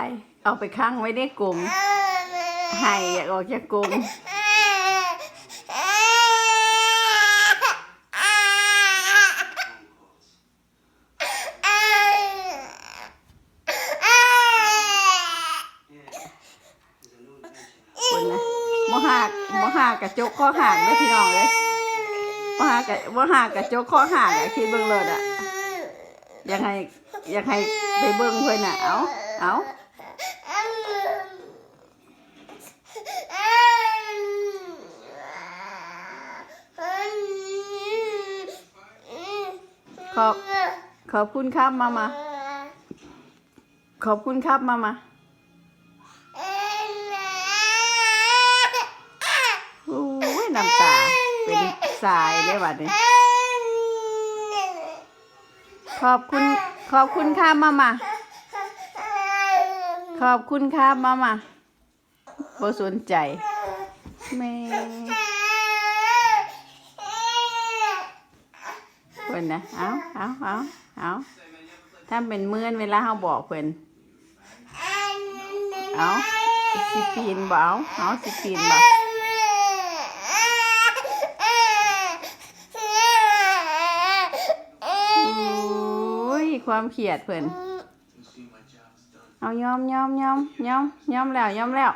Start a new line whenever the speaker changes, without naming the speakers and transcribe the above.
าย เอาไปค้างไว้ในกรงให้อยากออกจากกรงคนนะบ่หากบ่หากกระจกข้อห่างเด้อพี่น้องเลยบ่หากกะบ่หากกระจกข้อห่างอะคิดเบิ่งเลยอะอยากให้อยากให้ไปเบิ่งเพิ่นน่ะเอา เอาขอบขอบคุณครับมามา ขอบคุณครับมามาโอ้ยน้ำตา เป็นสายเลยวัดนี้ขอบคุณ ขอบคุณครับมามา ขอบคุณครับมามาบสนใจแม่เพิ่นนะเอาเอาเอาเอาถ้าเป็นเมื่อนเวลาเฮาบอกเพิ่นเอาสิปีนบ่เอาเอาสิปีนบ่โอ้ยความเครียดเพิ่น เอายอมยอมยอมยอมยอมแล้วยอมแล้ว